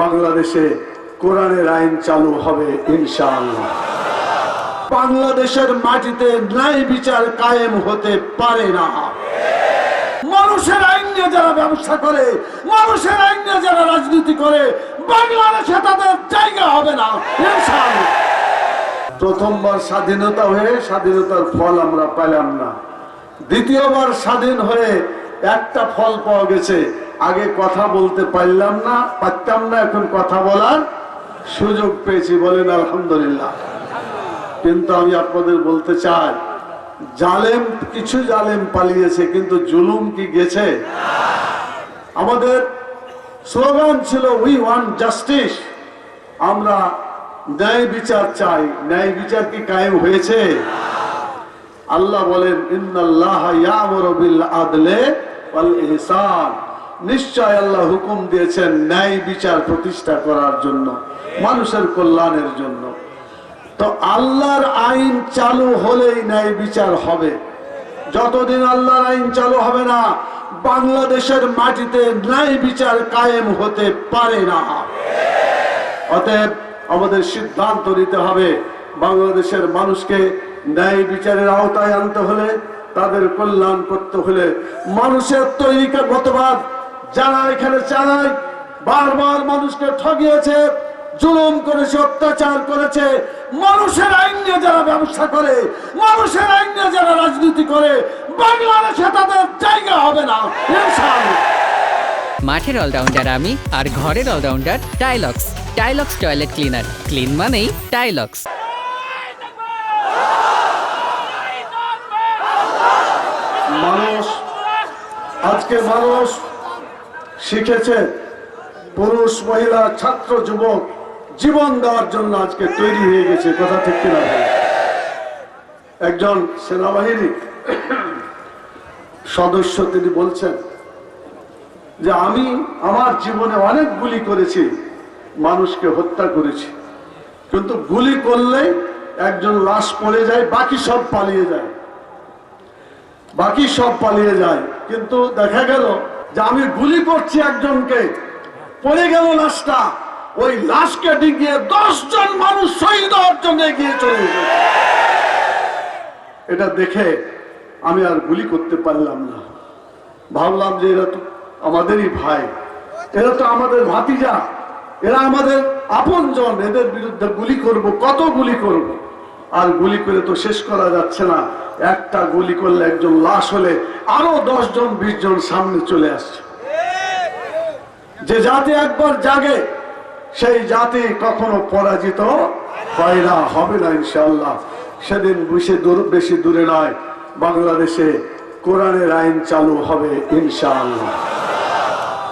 বাংলাদেশে কোরআনের আইন চালু হবে, ইনশাআল্লাহ। বাংলাদেশের মাটিতে ন্যায় বিচার কায়েম হতে পারে না। মানুষের আইন নিয়ে যারা ব্যবসা করে, মানুষের আইন নিয়ে যারা রাজনীতি করে, বাংলাদেশে তাদের জায়গা হবে না, ইনশাআল্লাহ। প্রথমবার স্বাধীনতা হয়ে স্বাধীনতার ফল আমরা পেলাম না। দ্বিতীয়বার স্বাধীন হয়ে একটা ফল পাওয়া গেছে আগে কথা বলতে পারলাম না, পারতাম না এখন কথা বলার সুযোগ পেয়েছি, বলেন আলহামদুলিল্লাহ। কিন্তু আমি আপনাদের বলতে চাই, জালেম, কিছু জালেম পালিয়েছে, কিন্তু জুলুম কি গেছে? আমাদের স্লোগান ছিল উই ওয়ান জাস্টিস আমরা ন্যায় বিচার চাই। ন্যায় বিচার কি কায়েম হয়েছে? আল্লাহ বলেন, ইন্নাল্লাহ ইয়ামুরু বিল আদলে ওয়াল ইহসান। নিশ্চয় আল্লাহ হুকুম দিয়েছেন ন্যায় বিচার প্রতিষ্ঠা করার জন্য, মানুষের কল্যাণের জন্য। তো আল্লাহর আইন চালু হলেই ন্যায় বিচার হবে। যতদিন আল্লাহর আইন চালু হবে না, বাংলাদেশের মাটিতে ন্যায় বিচার কায়েম হতে পারে না। অতএব আমাদের সিদ্ধান্ত নিতে হবে, বাংলাদেশের মানুষকে ন্যায় বিচারের আওতায় আনতে হলে, তাদের কল্যাণ করতে হলে মানুষের তৈরি মতবাদ যারা এখানে চালায় বারবার মানুষকে ঠগিয়েছে জুলুম করেছে অত্যাচার করেছে মানুষের আইন নিয়ে যারা ব্যবসা করে মানুষের আইন নিয়ে যারা রাজনীতি করে বাংলাদেশে তাদের জায়গা হবে না মাঠের অলরাউন্ডার আমি আর ঘরের allrounder Tylox. Tylox toilet cleaner. Clean মানেই টাইলক্স। মানুষ আজকে মানুষ শিখেছে পুরুষ, মহিলা, ছাত্র, যুবক, জীবন দেওয়ার জন্য আজকে তৈরি হয়ে গেছে, কথা ঠিক কিনা? একজন সেনাবাহিনী সদস্য তিনি বলছেন যে আমি আমার জীবনে অনেক গুলি করেছি, মানুষকে হত্যা করেছি। কিন্তু গুলি করলে একজন লাশ পড়ে যায়, বাকি সব পালিয়ে যায়। বাকি সব পালিয়ে যায়। কিন্তু দেখা গেল যে আমি গুলি করছি একজনকে, পড়ে গেল লাশটা, ওই লাশকে ডিঙিয়ে দশ জন মানুষ শহীদ হওয়ার জন্য এগিয়ে চলে এটা দেখে আমি আর গুলি করতে পারলাম না। ভাবলাম যে এরা তো আমাদেরই ভাই, এরা তো আমাদের ভাতিজা, এরা আমাদের আপনজন, এদের বিরুদ্ধে গুলি করব, কত গুলি করব? আর গুলি করে তো শেষ করা যাচ্ছে না। একটা গুলি করলে একজন লাশ হলে আরও দশ জন বিশ জন সামনে চলে আসছে। যে জাতি একবার জাগে, সেই জাতি কখনো পরাজিত হয় না, হবে না ইনশাল্লাহ সেদিন বেশি দূর, বেশি দূরে নয়, বাংলাদেশে কোরআনের আইন চালু হবে ইনশাআল্লাহ।